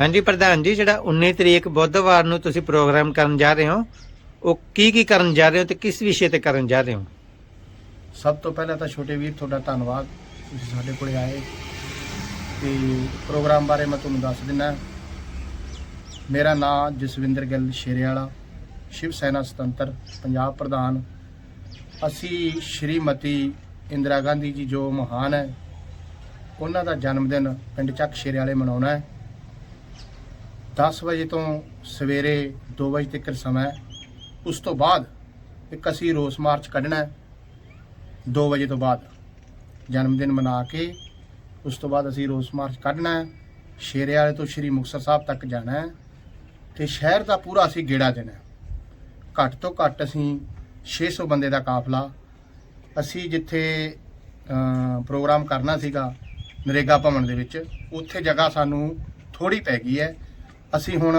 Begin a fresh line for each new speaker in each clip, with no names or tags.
ਹਾਂਜੀ, ਪ੍ਰਧਾਨ ਜੀ, ਜਿਹੜਾ 19 ਤਰੀਕ ਬੁੱਧਵਾਰ ਨੂੰ ਤੁਸੀਂ ਪ੍ਰੋਗਰਾਮ ਕਰਨ ਜਾ ਰਹੇ ਹੋ, ਉਹ ਕੀ ਕੀ ਕਰਨ ਜਾ ਰਹੇ ਹੋ ਤੇ ਕਿਸ ਵਿਸ਼ੇ ਤੇ ਕਰਨ ਜਾ ਰਹੇ ਹੋ?
ਸਭ ਤੋਂ ਪਹਿਲਾਂ ਤਾਂ ਛੋਟੇ ਵੀਰ, ਤੁਹਾਡਾ ਧੰਨਵਾਦ। ਤੁਸੀਂ ਸਾਡੇ ਕੋਲੇ ਆਏ। ਤੇ ਪ੍ਰੋਗਰਾਮ ਬਾਰੇ ਮੈਂ ਤੁਹਾਨੂੰ ਦੱਸ ਦਿੰਨਾ। ਮੇਰਾ ਨਾਮ ਜਸਵਿੰਦਰ ਗਿੱਲ ਸ਼ੇਰੇ ਸ਼ਿਵ ਸੈਨਾ ਸੁਤੰਤਰ, ਪੰਜਾਬ ਪ੍ਰਧਾਨ। ਅਸੀਂ ਸ਼੍ਰੀਮਤੀ ਇੰਦਰਾ ਗਾਂਧੀ ਜੀ ਜੋ ਮਹਾਨ ਹੈ, ਉਹਨਾਂ ਦਾ ਜਨਮ ਦਿਨ ਪਿੰਡ ਚੱਕ ਸ਼ੇਰੇ ਵਾਲੇ ਮਨਾਉਣਾ ਹੈ। 10 ਵਜੇ ਤੋਂ ਸਵੇਰੇ 2 ਵਜੇ ਤੱਕ ਸਮਾਂ ਹੈ। ਉਸ ਤੋਂ ਬਾਅਦ ਇੱਕ ਅਸੀਂ ਰੋਸ ਮਾਰਚ ਕੱਢਣਾ ਹੈ 2 ਵਜੇ ਤੋਂ ਬਾਅਦ। ਜਨਮ ਦਿਨ ਮਨਾ ਕੇ ਉਸ ਤੋਂ ਬਾਅਦ ਅਸੀਂ ਰੋਸ ਮਾਰਚ ਕੱਢਣਾ ਹੈ। ਸ਼ੇਰੇ ਵਾਲੇ ਤੋਂ ਸ਼੍ਰੀ ਮੁਕਤਸਰ ਸਾਹਿਬ ਤੱਕ ਜਾਣਾ ਹੈ ਤੇ ਸ਼ਹਿਰ ਦਾ ਪੂਰਾ ਅਸੀਂ ਗੇੜਾ ਦੇਣਾ ਹੈ। ਘੱਟ ਤੋਂ ਘੱਟ ਅਸੀਂ 600 ਬੰਦੇ ਦਾ ਕਾਫਲਾ। ਅਸੀਂ ਜਿੱਥੇ ਪ੍ਰੋਗਰਾਮ ਕਰਨਾ ਸੀਗਾ ਨਰੇਗਾ ਭਵਨ ਦੇ ਵਿੱਚ, ਉੱਥੇ ਜਗ੍ਹਾ ਸਾਨੂੰ ਥੋੜੀ ਪੈ ਗਈ ਹੈ। ਅਸੀਂ ਹੁਣ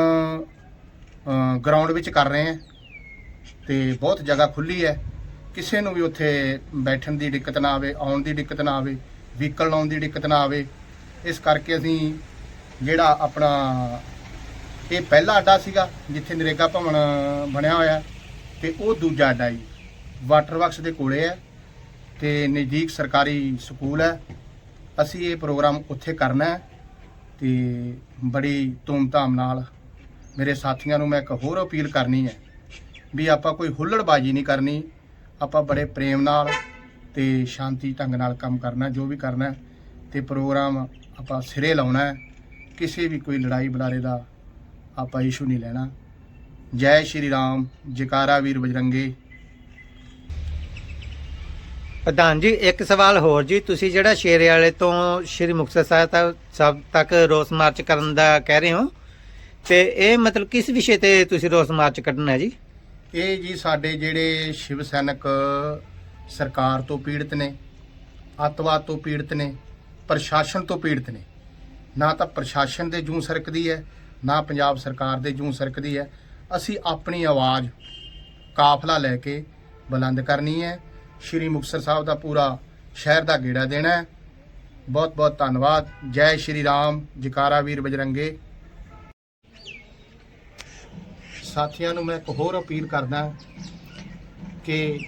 ਗਰਾਊਂਡ ਵਿੱਚ ਕਰ ਰਹੇ ਹਾਂ ਤੇ ਬਹੁਤ ਜਗ੍ਹਾ ਖੁੱਲੀ ਹੈ। ਕਿਸੇ ਨੂੰ ਵੀ ਉੱਥੇ ਬੈਠਣ ਦੀ ਦਿੱਕਤ ਨਾ ਆਵੇ, ਆਉਣ ਦੀ ਦਿੱਕਤ ਨਾ ਆਵੇ ਵਹੀਕਲ ਲਾਉਣ ਦੀ ਦਿੱਕਤ ਨਾ ਆਵੇ। ਇਸ ਕਰਕੇ ਅਸੀਂ ਜਿਹੜਾ ਆਪਣਾ ਇਹ ਪਹਿਲਾ ਅੱਡਾ ਸੀਗਾ, ਜਿੱਥੇ ਨਰੇਗਾ ਭਵਨ ਬਣਿਆ ਹੋਇਆ, ਤੇ ਉਹ ਦੂਜਾ ਅੱਡਾ ਜੀ। ਵਾਟਰ ਵਰਕਸ ਦੇ ਕੋਲੇ ਹੈ ਤੇ ਨਜ਼ਦੀਕ ਸਰਕਾਰੀ ਸਕੂਲ ਹੈ। ਅਸੀਂ ਇਹ ਪ੍ਰੋਗਰਾਮ ਉੱਥੇ ਕਰਨਾ ਹੈ। ਤੇ ਬੜੀ ਧੂਮਧਾਮ ਨਾਲ ਮੇਰੇ ਸਾਥੀਆਂ ਨੂੰ ਮੈਂ ਇੱਕ ਹੋਰ ਅਪੀਲ ਕਰਨੀ ਹੈ ਵੀ ਆਪਾਂ ਕੋਈ ਹੁੱਲੜਬਾਜੀ ਨਹੀਂ ਕਰਨੀ, ਆਪਾਂ ਬੜੇ ਪ੍ਰੇਮ ਨਾਲ ਤੇ ਸ਼ਾਂਤੀ ਢੰਗ ਨਾਲ ਕੰਮ ਕਰਨਾ, ਜੋ ਵੀ ਕਰਨਾ ਹੈ ਤੇ ਪ੍ਰੋਗਰਾਮ ਆਪਾਂ ਸਿਰੇ ਲਾਉਣਾ ਹੈ, ਕਿਸੇ ਵੀ ਕੋਈ ਲੜਾਈ ਬਲਾਰੇ ਦਾ ਆਪਾਂ ਇਸ਼ੂ ਨਹੀਂ ਲੈਣਾ। ਜੈ ਸ਼੍ਰੀ ਰਾਮ, ਜਕਾਰਾ ਵੀਰ ਬਜਰੰਗੇ।
ਪ੍ਰਧਾਨ ਜੀ, ਇੱਕ ਸਵਾਲ ਹੋਰ ਜੀ। ਤੁਸੀਂ ਜਿਹੜਾ ਸ਼ੇਰੇ ਵਾਲੇ ਤੋਂ ਸ਼੍ਰੀ ਮੁਕਤਸਰ ਸਾਹਿਬ ਤੱਕ ਸਭ ਤੱਕ ਰੋਸ ਮਾਰਚ ਕਰਨ ਦਾ ਕਹਿ ਰਹੇ ਹੋ, ਤੇ ਇਹ ਮਤਲਬ ਕਿਸ ਵਿਸ਼ੇ ਤੇ ਤੁਸੀਂ ਰੋਸ ਮਾਰਚ ਕੱਢਣਾ ਹੈ ਜੀ?
ਇਹ ਜੀ ਸਾਡੇ ਜਿਹੜੇ ਸ਼ਿਵ ਸੈਨਿਕ ਸਰਕਾਰ ਤੋਂ ਪੀੜਤ ਨੇ, ਅੱਤਵਾਦ ਤੋਂ ਪੀੜਤ ਨੇ, ਪ੍ਰਸ਼ਾਸਨ ਤੋਂ ਪੀੜਤ ਨੇ। ਨਾ ਤਾਂ ਪ੍ਰਸ਼ਾਸਨ ਦੇ ਜੂੰ ਸਰਕਦੀ ਹੈ, ਨਾ ਪੰਜਾਬ ਸਰਕਾਰ ਦੇ ਜੂੰ ਸਰਕਦੀ ਹੈ। ਅਸੀਂ ਆਪਣੀ ਆਵਾਜ਼ ਕਾਫਲਾ ਲੈ ਕੇ ਬੁਲੰਦ ਕਰਨੀ ਹੈ। ਸ਼੍ਰੀ ਮੁਕਤਸਰ ਸਾਹਿਬ ਦਾ ਪੂਰਾ ਸ਼ਹਿਰ ਦਾ ਗੇੜਾ ਦੇਣਾ ਹੈ। ਬਹੁਤ ਬਹੁਤ ਧੰਨਵਾਦ। ਜੈ ਸ਼੍ਰੀ ਰਾਮ। ਜਕਾਰਾ ਵੀਰ ਬਜਰੰਗੇ। ਸਾਥੀਆਂ ਨੂੰ ਮੈਂ ਇੱਕ ਹੋਰ ਅਪੀਲ ਕਰਦਾ ਕਿ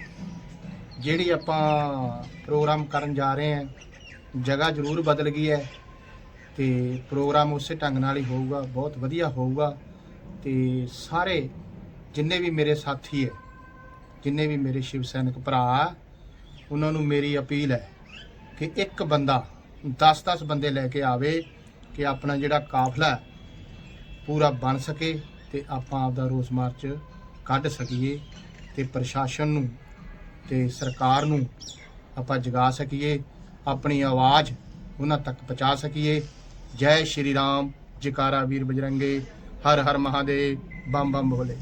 ਜਿਹੜੀ ਆਪਾਂ ਪ੍ਰੋਗਰਾਮ ਕਰਨ ਜਾ ਰਹੇ ਹਾਂ ਜਗ੍ਹਾ ਜ਼ਰੂਰ ਬਦਲ ਗਈ ਹੈ ਤੇ ਪ੍ਰੋਗਰਾਮ ਉਸੇ ਢੰਗ ਨਾਲ ਹੀ ਹੋਊਗਾ ਬਹੁਤ ਵਧੀਆ ਹੋਊਗਾ ਤੇ ਸਾਰੇ ਜਿੰਨੇ ਵੀ ਮੇਰੇ ਸਾਥੀ ਹੈ ਜਿੰਨੇ ਵੀ ਮੇਰੇ ਸ਼ਿਵ ਸੈਨਿਕ ਭਰਾ ਆ, ਉਹਨਾਂ ਨੂੰ ਮੇਰੀ ਅਪੀਲ ਹੈ ਕਿ ਇੱਕ ਬੰਦਾ 10-10 ਬੰਦੇ ਲੈ ਕੇ ਆਵੇ ਕਿ ਆਪਣਾ ਜਿਹੜਾ ਕਾਫਲਾ ਪੂਰਾ ਬਣ ਸਕੇ ਤੇ ਆਪਾਂ ਆਪਦਾ ਰੋਸ ਮਾਰਚ ਕੱਢ ਸਕੀਏ ਤੇ ਪ੍ਰਸ਼ਾਸਨ ਨੂੰ ਤੇ ਸਰਕਾਰ ਨੂੰ ਆਪਾਂ ਜਗਾ ਸਕੀਏ, ਆਪਣੀ ਆਵਾਜ਼ ਉਹਨਾਂ ਤੱਕ ਪਹੁੰਚਾ ਸਕੀਏ। ਜੈ ਸ਼੍ਰੀ ਰਾਮ, ਜਕਾਰਾ ਵੀਰ ਬਜਰੰਗੇ ਹਰ ਹਰ ਮਹਾਦੇਵ ਬੰਮ ਬੰਮ ਭੋਲੇ